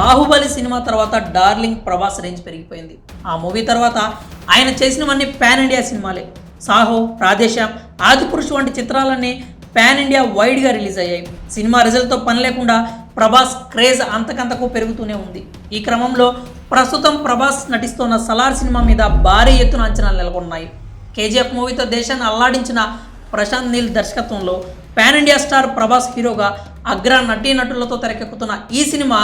Baahubali cinema తర్వాత darling Prabhas range పెరిగిపోయింది. ఆ మూవీ తర్వాత ఆయన చేసినవన్నీ పాన్ ఇండియా సినిమాలే. సాహో రాధేశ్యామ్ ఆదిపురుషు వంటి చిత్రాలన్నీ పాన్ ఇండియా వైడ్గా రిలీజ్ అయ్యాయి. సినిమా రిజల్ట్తో పని లేకుండా ప్రభాస్ క్రేజ్ అంతకంతకు పెరుగుతూనే ఉంది. ఈ క్రమంలో ప్రస్తుతం ప్రభాస్ నటిస్తున్న సలార్ సినిమా మీద భారీ ఎత్తున అంచనాలు నెలకొన్నాయి. కేజీఎఫ్ మూవీతో దేశాన్ని అల్లాడించిన ప్రశాంత్ నీల్ దర్శకత్వంలో పాన్ ఇండియా స్టార్ ప్రభాస్ హీరోగా అగ్ర నటీనటులతో తెరకెక్కుతున్న ఈ cinema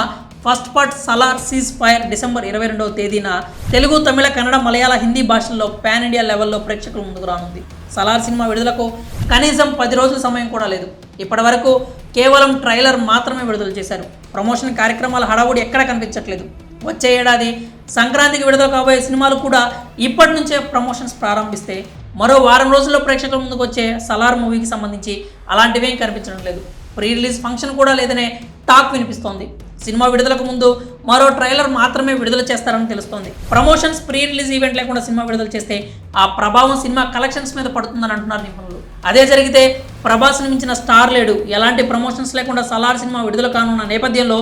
first part Salaar cease fire December ఇరవై రెండవ తేదీన తెలుగు తమిళ కన్నడ మలయాళ హిందీ భాషల్లో పాన్ ఇండియా లెవెల్లో ప్రేక్షకుల ముందుకు రానుంది. సలార్ సినిమా విడుదలకు కనీసం పది రోజుల సమయం కూడా లేదు. ఇప్పటి వరకు కేవలం ట్రైలర్ మాత్రమే విడుదల చేశారు. ప్రమోషన్ కార్యక్రమాల హడావుడి ఎక్కడ కనిపించట్లేదు. వచ్చే ఏడాది సంక్రాంతికి విడుదల కాబోయే సినిమాలు కూడా ఇప్పటి నుంచే ప్రమోషన్స్ ప్రారంభిస్తే మరో వారం రోజుల్లో ప్రేక్షకుల ముందుకు వచ్చే సలార్ మూవీకి సంబంధించి అలాంటివేం కనిపించడం లేదు. ప్రీ రిలీజ్ ఫంక్షన్ కూడా లేదనే టాక్ వినిపిస్తోంది. సినిమా విడుదలకు ముందు మరో ట్రైలర్ మాత్రమే విడుదల చేస్తారని తెలుస్తోంది. ప్రమోషన్స్ ప్రీ రిలీజ్ ఈవెంట్ లేకుండా సినిమా విడుదల చేస్తే ఆ ప్రభావం సినిమా కలెక్షన్స్ మీద పడుతుందని అంటున్నారు నిపుణులు. అదే జరిగితే ప్రభాస్ని మించిన స్టార్ లేడు ఎలాంటి ప్రమోషన్స్ లేకుండా సలార్ సినిమా విడుదల కానున్న నేపథ్యంలో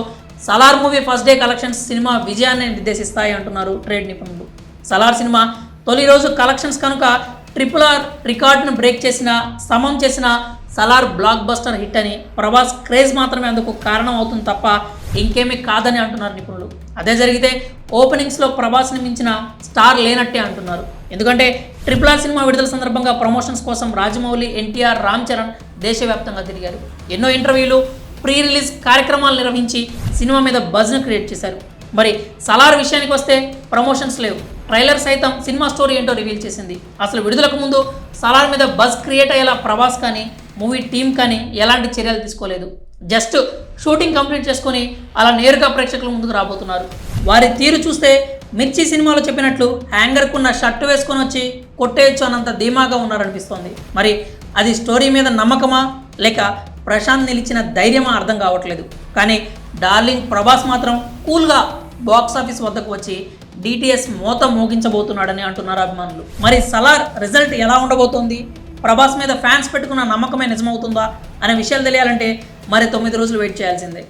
Salaar movie first day collections cinema విజయాన్ని నిర్దేశిస్తాయి అంటున్నారు ట్రేడ్ నిపుణులు. సలార్ సినిమా తొలి రోజు కలెక్షన్స్ కనుక ట్రిపుల్ ఆర్ రికార్డును బ్రేక్ చేసిన సమం చేసిన సలార్ బ్లాక్ బస్టర్ హిట్ అని ప్రభాస్ క్రేజ్ మాత్రమే అందుకు కారణం అవుతుంది తప్ప ఇంకేమీ కాదని అంటున్నారు నిపుణులు. అదే జరిగితే ఓపెనింగ్స్లో ప్రభాస్ని మించిన స్టార్ లేనట్టే అంటున్నారు. ఎందుకంటే ట్రిపుల్ ఆర్ సినిమా విడుదల సందర్భంగా ప్రమోషన్స్ కోసం రాజమౌళి ఎన్టీఆర్ రామ్ చరణ్ దేశవ్యాప్తంగా తిరిగారు. ఎన్నో ఇంటర్వ్యూలు ప్రీ రిలీజ్ కార్యక్రమాలు నిర్వహించి సినిమా మీద బజ్ను క్రియేట్ చేశారు. మరి సలార్ విషయానికి వస్తే ప్రమోషన్స్ లేవు. ట్రైలర్ సైతం సినిమా స్టోరీ ఏంటో రివీల్ చేసింది. అసలు విడుదలకు ముందు సలార్ మీద బజ్ క్రియేట్ అయ్యేలా ప్రభాస్ కానీ మూవీ టీం కానీ ఎలాంటి చర్యలు తీసుకోలేదు. జస్ట్ షూటింగ్ కంప్లీట్ చేసుకొని అలా నేరుగా ప్రేక్షకుల ముందుకు రాబోతున్నారు. వారి తీరు చూస్తే మిర్చి సినిమాలో చెప్పినట్లు హ్యాంగర్కున్న షర్ట్ వేసుకొని వచ్చి కొట్టేయచ్చు అన్నంత ధీమాగా ఉన్నారనిపిస్తోంది. మరి అది స్టోరీ మీద నమ్మకమా? లేక ప్రశాంత్ నిలిచిన ధైర్యమా అర్థం కావట్లేదు. కానీ డార్లింగ్ ప్రభాస్ మాత్రం కూల్గా బాక్స్ ఆఫీస్ వద్దకు వచ్చి డిటిఎస్ మోత మోగించబోతున్నాడని అంటున్నారు అభిమానులు. మరి సలార్ రిజల్ట్ ఎలా ఉండబోతోంది? ప్రభాస్ మీద ఫ్యాన్స్ పెట్టుకున్న నమ్మకమే నిజమవుతుందా అనే విషయాలు తెలియాలంటే మరి తొమ్మిది రోజులు వెయిట్ చేయాల్సిందే.